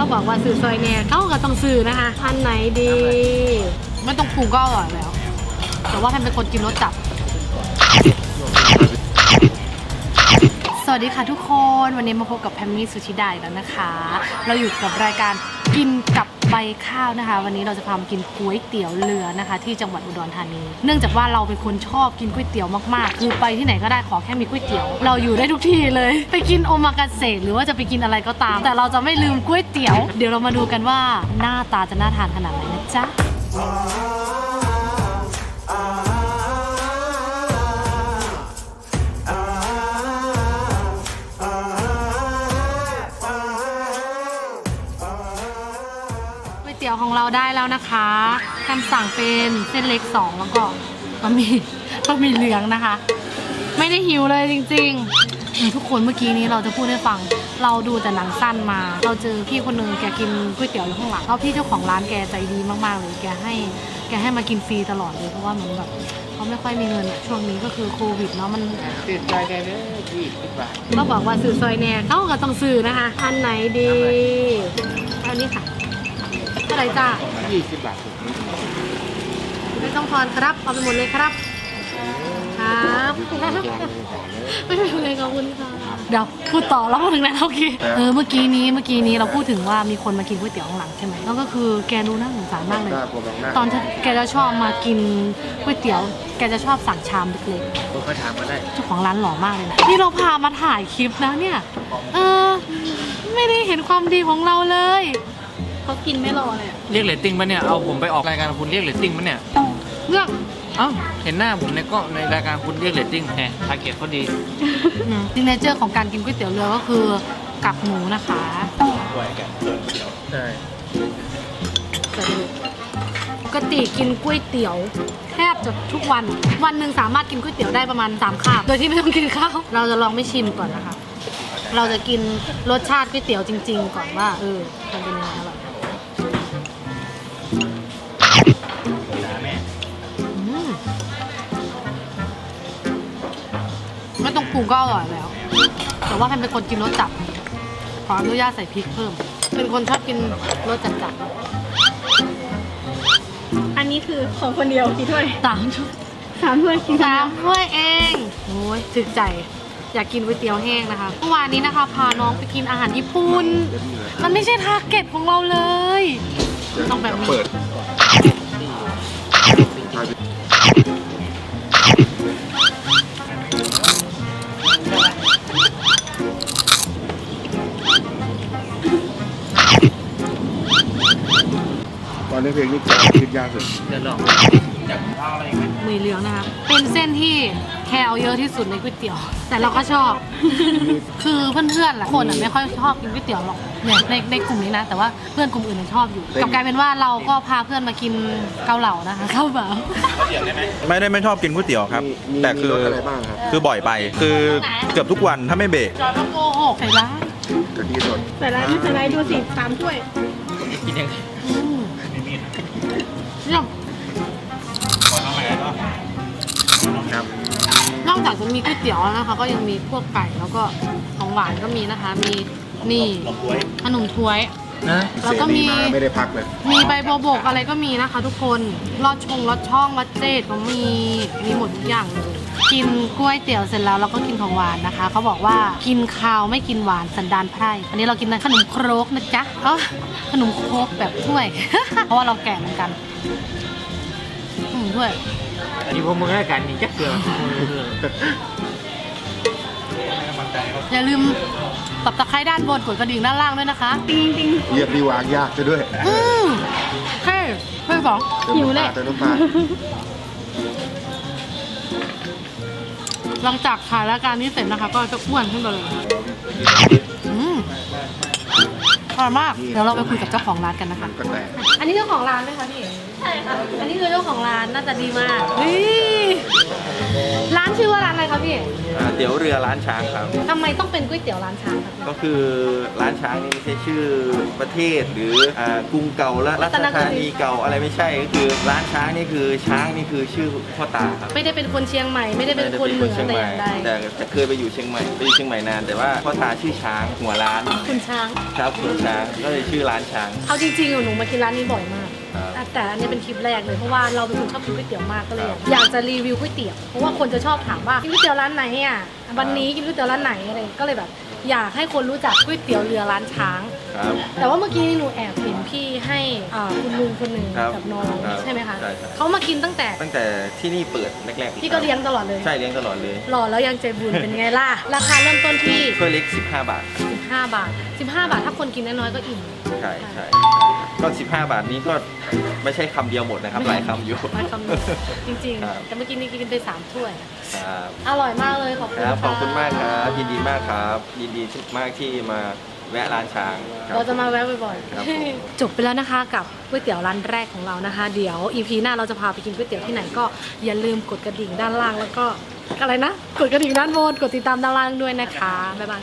เขาบอกว่าสื่อซอยแน่เขาก็ต้องสื่อนะคะ อันไหนดี ไม่ต้องปรุงก็อร่อยแล้ว แต่ว่าแพนเป็นคนกินรสจัดสวัสดีค่ะทุกคนวันนี้มาพบกับแพมมี่สุชิดาอีกแล้วนะคะ เราอยู่กับรายการกินกับ ใบข้าวนะคะ วันนี้เราจะพามากินก๋วยเตี๋ยวเรือนะคะ ที่จังหวัดอุดรธานี เนื่องจากว่าเราเป็นคนชอบกินก๋วยเตี๋ยวมากๆ คือไปที่ไหนก็ได้ขอแค่มีก๋วยเตี๋ยว เราอยู่ได้ทุกที่เลย ไปกินโอมากาเสะหรือว่าจะไปกินอะไรก็ตาม แต่เราจะไม่ลืมก๋วยเตี๋ยว เดี๋ยวเรามาดูกันว่าหน้าตาจะน่าทานขนาดไหนนะจ๊ะ เตี๋ยวของเราได้แล้วนะคะคำสั่งเป็นเส้นเล็กสองแล้วก็บะหมี่บะหมี่เหลืองนะคะ ไม่ได้หิวเลยจริงๆอืมทุกคนเมื่อกี้นี้เราจะพูดให้ฟัง เราดูแต่หนังสั้นมา เราเจอพี่คนหนึงแกกินก๋วยเตี๋ยวอยู่ข้างหลังแล้วพี่เจ้าของร้านแกใจดีมากๆเลยแกให้แกให้มากินฟรีตลอดเลยเพราะว่าเหมือนแบบเขาไม่ค่อยมีเงินอะช่วงนี้ก็คือโควิดเนาะมันตื่นใจได้เลยยี่สิบบาทก็บอกว่าสื่อซอยแน่เขาก็ต้องสื่อนะคะ อันไหนดีอันนี้ค่ะเท่าไหร่จ้ายี่สิบบาทไม่ต้องทอนครับเอาไปหมดเลยครับ ครับไม่เป็นไรขอบคุณค่ะเดี๋ยวพูดต่อแล้วพูดถึงไหนแล้วโอเคเออเมื่อกี้นี้เมื่อกี้นี้เราพูดถึงว่ามีคนมากินก๋วยเตี๋ยวข้างหลังใช่ไหมแล้วก็คือแกดูน่าสงสารมากเลย ตอนที่แกจะชอบมากินก๋วยเตี๋ยวแกจะชอบสั่งชามเล็กผมก็ถามมาได้ๆเจ้าของร้านหล่อมากเลยนะนี่เราพามาถ่ายคลิปนะเนี่ย เออ ไม่ได้เห็นความดีของเราเลย เขากินไม่รอเลยอะเรียกเรตติ้งปะเนี่ย เอาผมไปออกรายการคุณเรียกเรตติ้งปะเนี่ย เลือกเอ้า เห็นหน้าผมในก็ในรายการคุณเรียกเรตติ้งแหมทาร์เก็ตเขาดีซิงเนเจอร์ของการกินก๋วยเตี๋ยวเรือก็คือกับหมูนะคะใช่ปกติกินก๋วยเตี๋ยวแทบจะทุกวัน วันหนึ่งสามารถกินก๋วยเตี๋ยวได้ประมาณ3คาบโดยที่ไม่ต้องกินข้าว เราจะลองไม่ชิมก่อนนะคะ เราจะกินรสชาติก๋วยเตี๋ยวจริง ๆ ก่อนว่าเออมันเป็นยังไงอร่อย ก็อร่อยแล้ว แต่ว่าแพนเป็นคนกินรสจัดขออนุญาตใส่พริกเพิ่ม เป็นคนชอบกินรสจัดอันนี้คือของคนเดียวกี่ถ้วยๆสามชุดสามถ้วยกินคนสาเดียมวถ้วยเองโอ้ยถึกใจ อยากกินก๋วยเตี๋ยวแห้งนะคะเมื่อวานนี้นะคะพาน้องไปกินอาหารญี่ปุ่น มันไม่ใช่ทาร์เก็ตของเราเลย ต้องแบบนี้ เปิด ตอนนี้เพลงนี้คิดยากสุดเดี๋ยวลองหมือเหลืองนะคะ เป็นเส้นที่แคลเยอะที่สุดในก๋วยเตี๋ยว แต่เราก็ชอบ คือเพื่อนๆหลายคนอะไม่ค่อยชอบกินก๋วยเตี๋ยวหรอกเนี่ยในในกลุ่มนี้นะ แต่ว่าเพื่อนกลุ่มอื่นยังชอบอยู่กลับกลายเป็นว่าเราก็พาเพื่อนมากินเกาเหลานะคะเกาเหลาไม่ได้ไม่ชอบกินก๋วยเตี๋ยวครับ มีมีแต่คือรสอะไรบ้างครับ คือบ่อยไปคือเกือบทุกวันถ้าไม่เบรกจอยก็โกหกใส่ร้ายกะทิสดใส่ไรไม่ใส่ไรดูสิสามถ้วย กินยังไง อืมเนี่ยครับนอกจากจะมีก๋วยเตี๋ยวแล้วนะคะ ก็ยังมีพวกไก่แล้วก็ของหวานก็มีนะคะ มีนี่ขนมถ้วย นะแล้วก็มี เสรีาไม่ได้พักเลยมีใบบัวบกอะไรก็มีนะคะ ทุกคนลอดชงลอดช่องลอดเจดก็มี มีหมดทุกอย่างเลยกินกล้วยเตี๋ยวเสร็จแล้วเราก็กินของหวานนะคะ เขาบอกว่ากินข้าวไม่กินหวานสันดานไพร่ อันนี้เรากินขนมโครกนะจ๊ะเออขนมโครกแบบถ้วย เพราะว่าเราแก่เหมือนกันอืมถ้วยอันนี้ผมมึงรายการนี้จักเกลือ อย่าลืมตับตะไคร้ด้านบนกดกระดิ่งด้านล่างด้วยนะคะ ติงติงเรียกดีวางยากซะด้วยอืมเฮ้ยเฮ้ยสองหิวเลยเติมน้ำปลาหลังจากถ่ายรายการนี้เสร็จนะคะ ก็จะอ้วนขึ้นไปเลยอืมอร่อยมาก เดี๋ยวเราไปคุยกับเจ้าของร้านกันนะคะก็แตกอันนี้เจ้าของร้านไหมคะพี่ ใช่ค่ะ อันนี้คือเจ้าของร้านน่าจะดีมากเฮ้ยร้านชื่อว่าร้านอะไรคะพี่อ่าเตี๋ยวเรือร้านช้างครับ ทำไมต้องเป็นก๋วยเตี๋ยวร้านช้างคะพี่ ก็คือร้านช้างนี่ไม่ใช่ชื่อประเทศหรืออ่ากรุงเก่าและรัชธานีเก่าอะไรไม่ใช่ก็คือร้านช้างนี่คือช้างนี่คือชื่อพ่อตาครับไม่ได้เป็นคนเชียงใหม่ ไม่ได้เป็นคนเหนือเชียงแต่ใหอม่ย่างใดแต่แต่เคยไปอยู่เชียงใหม่ไปอยู่เชียงใหม่นาน แต่ว่าพ่อตาชื่อช้างหัวร้านคุณช้าง ครับคุณช้างช้างก็เลยชื่อร้านช้าง เอาจริงๆอะหนูมากินร้านนี้บ่อยมากครับ แต่แต่อันนี้เป็นคลิปแรกเลยเพราะว่าเราเป็นคนชอบกินก๋วยเตี๋ยวมากก็เลยครับอยากจะรีวิวก๋วยเตี๋ยวเพราะว่าคนจะชอบถามว่ากินก๋วยเตี๋ยวร้านไหนอะวันนี้กินก๋วยเตี๋ยวร้านไหนอะไรก็เลยแบบ อยากให้คนรู้จักก๋วยเตี๋ยวเรือร้านช้างครับแต่ว่าเมื่อกี้หนูแอบเห็นพี่ให้อ่าคุณลุงคนหนึ่งครับกับน้องครับใช่ไหมคะใช่ครับเขามากินตั้งแต่ตั้งแต่ที่นี่เปิดแรกๆพี่ก็เลี้ยงตลอดเลยใช่เลี้ยงตลอดเลยหล่อแล้วยังใจบุญเป็นไงล่ะราคาเริ่มต้นที่ถ้วยเล็ก 15 บาท 15 บาท 15 บาทถ้าคนกินน้อยๆก็อิ่ม ใช่ใช่ก็ 15 บาทนี้ก็ไม่ใช่คำเดียวหมดนะครับ หลายคำอยู่มาคำหนึงจริงครับ ๆ แต่เมื่อกี้นี้กินไปสามถ้วย ครับ อร่อยมากเลยขอบคุณครับขอบคุณะมากครับยินดีมากครับยินดีมากที่มาแวะร้านช้างคบ เราจะมาแวะบ่อยครับผม ๆ จบไปแล้วนะคะกับก๋วยเตี๋ยวร้านแรกของเรานะคะ เดี๋ยวอีพีหน้าเราจะพาไปกินก๋วยเตี๋ยวที่ไหนก็อย่าลืมกดกระดิ่งด้านล่างแล้วก็อะไรนะ กดกระดิ่งด้านบนกดติดตามด้านล่างด้วยนะคะบ๊ายบาย